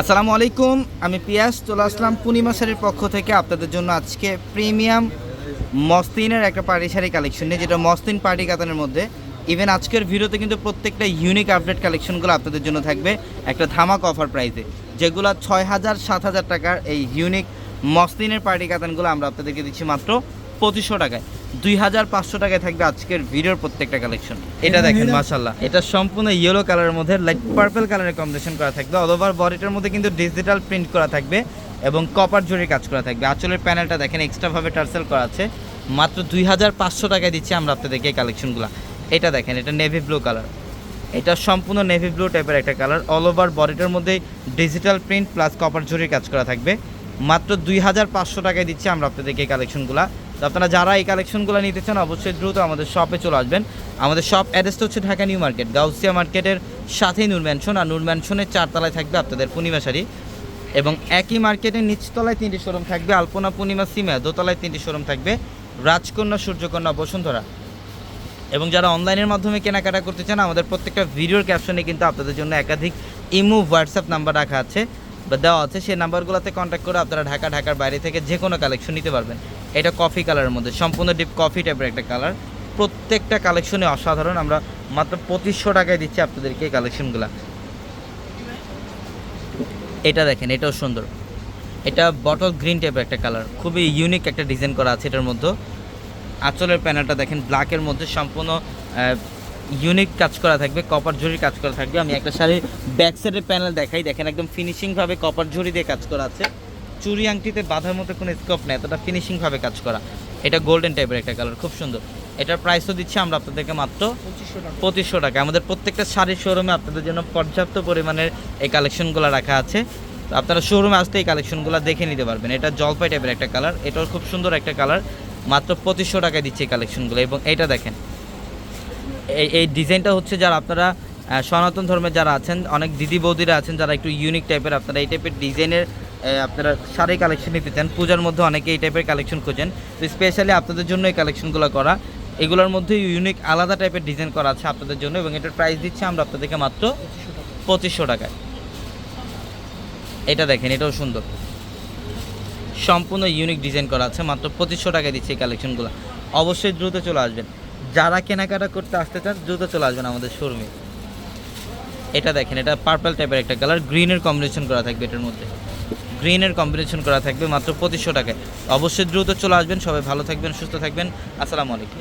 আসসালামু আলাইকুম, আমি পিয়াস, চলে আসলাম পূর্ণিমা শাড়ির পক্ষ থেকে আপনাদের জন্য আজকে প্রিমিয়াম মস্তিনের একটা পার্টি কালেকশন নিয়ে, যেটা মস্তিন পার্টি কাতানের মধ্যে। ইভেন আজকের ভিডিওতে কিন্তু প্রত্যেকটা ইউনিক আপডেট কালেকশনগুলো আপনাদের জন্য থাকবে, একটা ধামাক অফার প্রাইসে যেগুলো ছয় হাজার, সাত হাজার টাকার এই ইউনিক মস্তিনের পার্টি কাতানগুলো আমরা আপনাদেরকে দিচ্ছি মাত্র পঁচিশশো টাকায়। দুই হাজার পাঁচশো টাকায় থাকবে আজকের ভিডিওর প্রত্যেকটা কালেকশন এটা দেখেন মাশাল্লাহ এটা সম্পূর্ণ ইয়েলো কালারের মধ্যে লাইট পার্পল কালারের কম্বিনেশন করা থাকবে। অলওভার বডিটার মধ্যে কিন্তু ডিজিটাল প্রিন্ট করা থাকবে এবং কপার জরির কাজ করা থাকবে। আঁচলের প্যানেলটা দেখেন এক্সট্রাভাবে টার্সেল করা আছে। মাত্র দুই হাজার পাঁচশো টাকায় দিচ্ছি আমরা আপনাদেরকে এই কালেকশনগুলো এটা দেখেন এটা নেভি ব্লু কালার এটা সম্পূর্ণ নেভি ব্লু টাইপের একটা কালার অল ওভার বডিটার মধ্যে ডিজিটাল প্রিন্ট প্লাস কপার জরির কাজ করা থাকবে। মাত্র দুই হাজার পাঁচশো টাকায় দিচ্ছি আমরা আপনাদেরকে এই কালেকশনগুলো আপনারা যারা এই কালেকশনগুলো নিতে চান, অবশ্যই দ্রুত আমাদের শপে চলে আসবেন। আমাদের শপ অ্যাড্রেসটা হচ্ছে ঢাকা নিউ মার্কেট গাউসিয়া মার্কেটের সাথেই নূর ম্যানশন আর নূর ম্যানশনের চারতলায় থাকবে আপনাদের পূর্ণিমা শাড়ি। এবং একই মার্কেটের নিচতলায় তিনটি শোরুম থাকবে, আলপনা, পূর্ণিমা, সিমা, দোতলায় তিনটি শোরুম থাকবে, রাজকন্যা, সূর্যকন্যা, বসুন্ধরা। এবং যারা অনলাইনের মাধ্যমে কেনাকাটা করতে চান, আমাদের প্রত্যেকটা ভিডিওর ক্যাপশনে কিন্তু আপনাদের জন্য একাধিক ইমো হোয়াটসঅ্যাপ নাম্বার রাখা আছে বা দেওয়া আছে। সেই নাম্বারগুলোতে কন্ট্যাক্ট করে আপনারা ঢাকা, ঢাকার বাইরে থেকে যে কোনো কালেকশন নিতে পারবেন। এটা কফি কালারের মধ্যে, সম্পূর্ণ ডিপ কফি টাইপের একটা কালার প্রত্যেকটা কালেকশনে অসাধারণ, আমরা মাত্র পঁচিশশো টাকায় দিচ্ছি আপনাদেরকে এই কালেকশনগুলো এটা দেখেন, এটাও সুন্দর। এটা বটল গ্রিন টাইপের একটা কালার খুবই ইউনিক একটা ডিজাইন করা আছে এটার মধ্যে। আঁচলের প্যানেলটা দেখেন ব্ল্যাকের মধ্যে সম্পূর্ণ ইউনিক কাজ করা থাকবে কপার ঝুড়ির কাজ করা থাকবে। আমি একটা শাড়ির ব্যাক সাইডের প্যানেল দেখাই, দেখেন একদম ফিনিশিংভাবে কপার ঝুড়ি দিয়ে কাজ করা আছে। চুরি আংটিতে বাঁধার মতো কোনো স্কোপ নেই এতটা ফিনিশিংভাবে কাজ করা। এটা গোল্ডেন টাইপের একটা কালার খুব সুন্দর। এটার প্রাইসও দিচ্ছি আমরা আপনাদেরকে মাত্র পঁচিশশো টাকা। আমাদের প্রত্যেকটা শাড়ির শোরুমে আপনাদের জন্য পর্যাপ্ত পরিমাণের এই কালেকশনগুলো রাখা আছে। তো আপনারা শোরুমে আসতে এই কালেকশনগুলো দেখে নিতে পারবেন। এটা জলপাই টাইপের একটা কালার এটাও খুব সুন্দর একটা কালার মাত্র পঁচিশশো টাকায় দিচ্ছে এই কালেকশনগুলো এবং এটা দেখেন এই এই ডিজাইনটা হচ্ছে যারা আপনারা সনাতন ধর্মের যারা আছেন অনেক দিদি বৌদিরা আছেন যারা একটু ইউনিক টাইপের আপনারা এই টাইপের ডিজাইনের আপনারা শাড়ি কালেকশন নিতে চান, পূজার মধ্যে অনেকে এই টাইপের কালেকশন খোঁজেন। তো স্পেশালি আপনাদের জন্য এই কালেকশনগুলো করা। এগুলোর মধ্যে ইউনিক আলাদা টাইপের ডিজাইন করা আছে আপনাদের জন্য এবং এটার প্রাইস দিচ্ছি আমরা আপনাদেরকে মাত্র পঁচিশশো টাকায়। এটা দেখেন, এটাও সুন্দর। সম্পূর্ণ ইউনিক ডিজাইন করা আছে, মাত্র পঁচিশশো টাকায় দিচ্ছে এই কালেকশনগুলো অবশ্যই দ্রুত চলে আসবেন। যারা কেনাকাটা করতে আসতে চান, দ্রুত চলে আসবেন আমাদের শোরুমে এটা দেখেন, এটা পার্পল টাইপের একটা কালার গ্রিনের কম্বিনেশন করা থাকবে এটার মধ্যে। গ্রিনের কম্বিনেশন করা থাকবে মাত্র পঁচিশশো টাকায়। অবশ্যই দ্রুত চলে আসবেন, সবাই ভালো থাকবেন, সুস্থ থাকবেন। আসসালামু আলাইকুম।